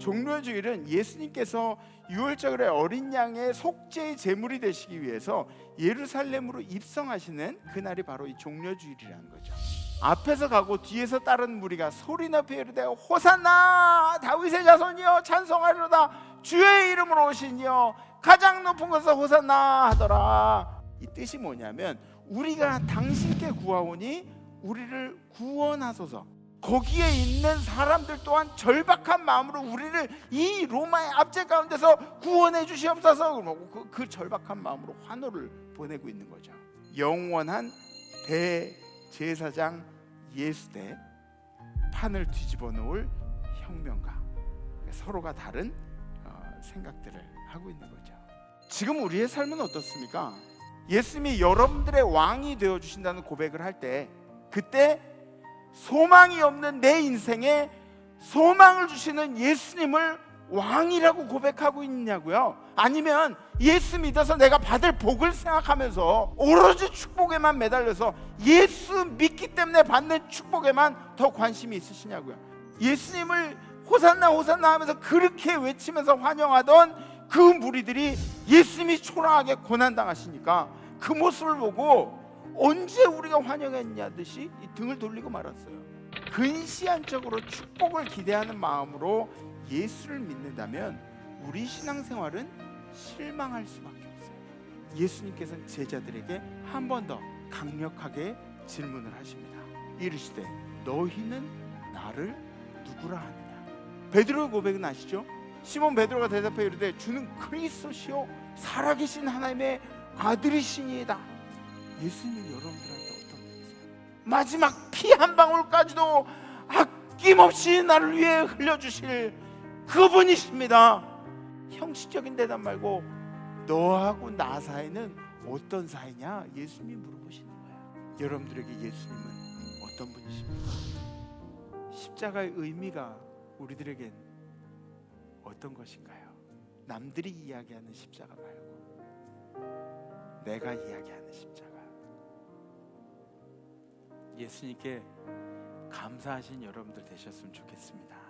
종려주일은 예수님께서 유월절에 어린 양의 속죄의 제물이 되시기 위해서 예루살렘으로 입성하시는 그날이 바로 이 종려 주일이라는 거죠. 앞에서 가고 뒤에서 따른 무리가 소리나 베르되 호산나 다윗의 자손이여 찬송하리로다 주의 이름으로 오시니여 가장 높은 곳에서 호산나 하더라. 이 뜻이 뭐냐면 우리가 당신께 구하오니 우리를 구원하소서. 거기에 있는 사람들 또한 절박한 마음으로 우리를 이 로마의 압제 가운데서 구원해 주시옵소서. 그, 그 절박한 마음으로 환호를 보내고 있는 거죠. 영원한 대제사장 예수 대 판을 뒤집어 놓을 혁명가 서로가 다른 어, 생각들을 하고 있는 거죠. 지금 우리의 삶은 어떻습니까? 예수님이 여러분들의 왕이 되어 주신다는 고백을 할 때 그때 소망이 없는 내 인생에 소망을 주시는 예수님을 왕이라고 고백하고 있냐고요? 아니면 예수 믿어서 내가 받을 복을 생각하면서 오로지 축복에만 매달려서 예수 믿기 때문에 받는 축복에만 더 관심이 있으시냐고요? 예수님을 호산나 호산나 하면서 그렇게 외치면서 환영하던 그 무리들이 예수님이 초라하게 고난 당하시니까 그 모습을 보고 언제 우리가 환영했냐 듯이 이 등을 돌리고 말았어요. 근시안적으로 축복을 기대하는 마음으로 예수를 믿는다면 우리 신앙생활은 실망할 수밖에 없어요. 예수님께서는 제자들에게 한 번 더 강력하게 질문을 하십니다. 이르시되 너희는 나를 누구라 하느냐? 베드로의 고백은 아시죠? 시몬 베드로가 대답해 이르되 주는 그리스도시요 살아계신 하나님의 아들이시니이다. 예수님 여러분들한테 어떤 분이세요? 마지막 피 한 방울까지도 아낌없이 나를 위해 흘려주실 그분이십니다. 형식적인 대답 말고 너하고 나 사이는 어떤 사이냐? 예수님이 물어보시는 거예요. 여러분들에게 예수님은 어떤 분이십니까? 십자가의 의미가 우리들에겐 어떤 것인가요? 남들이 이야기하는 십자가 말고 내가 이야기하는 십자가. 예수님께 감사하신 여러분들 되셨으면 좋겠습니다.